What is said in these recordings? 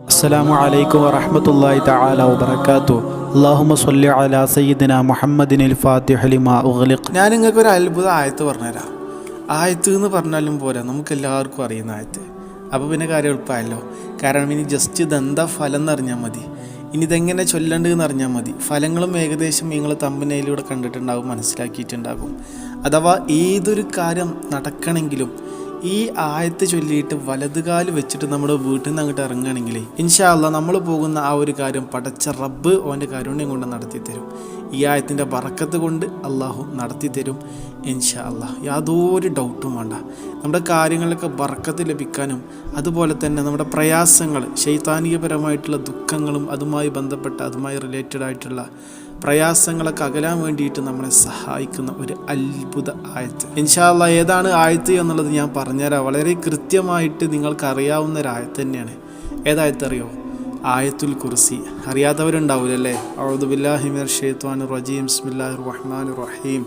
السلام عليكم ورحمة الله تعالى وبركاته اللهم صل على سيدنا محمد الفاتح لما أغلق ഞാൻ നിങ്ങൾക്ക് ഒരു അത്ഭുത ആയത്ത് പറഞ്ഞുതരാം ആയത്ത് എന്ന് പറഞ്ഞാലും പോരാ നമുക്ക് എല്ലാവർക്കും അറിയുന്ന ആയത്ത് അപ്പോൾ പിന്നെ കാര്യം എളുപ്പമായല്ലോ കാരണം ഇനി ജസ്റ്റ് ഇതെന്താ ഫലം എന്നറിഞ്ഞാൽ മതി ഇനി ഇതെങ്ങനെ ചൊല്ലേണ്ടതെന്ന് അറിഞ്ഞാൽ മതി ഫലങ്ങളും ഏകദേശം നിങ്ങൾ തമ്പനയിലൂടെ കണ്ടിട്ടുണ്ടാകും മനസ്സിലാക്കിയിട്ടുണ്ടാകും അഥവാ ഏതൊരു കാര്യം നടക്കണമെങ്കിലും ഈ ആയത്ത് ചൊല്ലിയിട്ട് വലതുകാൽ വെച്ചിട്ട് നമ്മുടെ വീട്ടിൽ നിന്ന് അങ്ങോട്ട് ഇറങ്ങുകയാണെങ്കിൽ ഇൻഷാല്ല നമ്മൾ പോകുന്ന ആ ഒരു കാര്യം പടച്ച റബ്ബ് അവന്റെ കരുണ്യം കൊണ്ട് നടത്തി തരും ഈ ആയത്തിന്റെ വറക്കത്ത് കൊണ്ട് അള്ളാഹു നടത്തി തരും ഇൻഷാ അള്ളാഹ് യാതൊരു ഡൗട്ടും വേണ്ട. നമ്മുടെ കാര്യങ്ങളൊക്കെ വറക്കത്ത് ലഭിക്കാനും അതുപോലെ തന്നെ നമ്മുടെ പ്രയാസങ്ങൾ ശൈതാനികപരമായിട്ടുള്ള ദുഃഖങ്ങളും അതുമായി ബന്ധപ്പെട്ട അതുമായി റിലേറ്റഡ് ആയിട്ടുള്ള പ്രയാസങ്ങളൊക്കെ അകലാൻ വേണ്ടിയിട്ട് നമ്മളെ സഹായിക്കുന്ന ഒരു അത്ഭുത ആയത്ത്. ഇൻഷാല്ല ഏതാണ് ആയത്ത് എന്നുള്ളത് ഞാൻ പറഞ്ഞുതരാം. വളരെ കൃത്യമായിട്ട് നിങ്ങൾക്ക് അറിയാവുന്ന ഒരു ആയത്ത് തന്നെയാണ്. ഏതായത്തറിയോ? ആയത്തുൽ കുർസി. അറിയാത്തവരുണ്ടാവില്ലല്ലേ ഔദുബില്ലാഹിമിർ ഷെയ്ത്വാൻ റജീം. ബിസ്മില്ലാഹിർ റഹ്മാൻ റഹീം.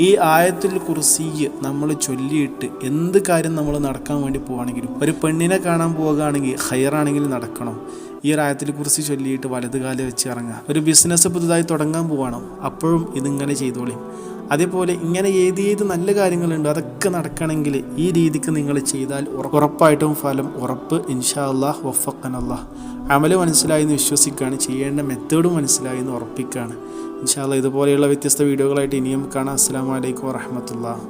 ഈ ആയത്തിൽ കുറിച്ച് നമ്മൾ ചൊല്ലിയിട്ട് എന്ത് കാര്യം നമ്മൾ നടക്കാൻ വേണ്ടി പോവുകയാണെങ്കിലും ഒരു പെണ്ണിനെ കാണാൻ പോവുകയാണെങ്കിൽ ഹയറാണെങ്കിൽ നടക്കണം. ഈ ഒരു ആയത്തിൽ കുറിച്ച് ചൊല്ലിയിട്ട് വലത് കാലം വെച്ച് ഇറങ്ങുക. ഒരു ബിസിനസ് പുതുതായി തുടങ്ങാൻ പോവാണോ. അപ്പോഴും ഇതിങ്ങനെ ചെയ്തോളി. അതേപോലെ ഇങ്ങനെ ഏത് ഏത് നല്ല കാര്യങ്ങളുണ്ടോ അതൊക്കെ നടക്കണമെങ്കിൽ ഈ രീതിക്ക് നിങ്ങൾ ചെയ്താൽ ഉറ- ഉറപ്പായിട്ടും ഫലം ഉറപ്പ് ഇൻഷാ അള്ളാഹ് അള്ളാഹ് അമൽ മനസ്സിലായി എന്ന് വിശ്വസിക്കുകയാണ്. ചെയ്യേണ്ട മെത്തേഡ് മനസ്സിലായി എന്ന് ഉറപ്പിക്കുകയാണ്. ഇൻഷാ അള്ളാഹ് ഇതുപോലെയുള്ള വ്യത്യസ്ത വീഡിയോകളായിട്ട് ഇനിയും കാണാം. അസ്സാം വലൈക്കും വറഹമത്തുള്ള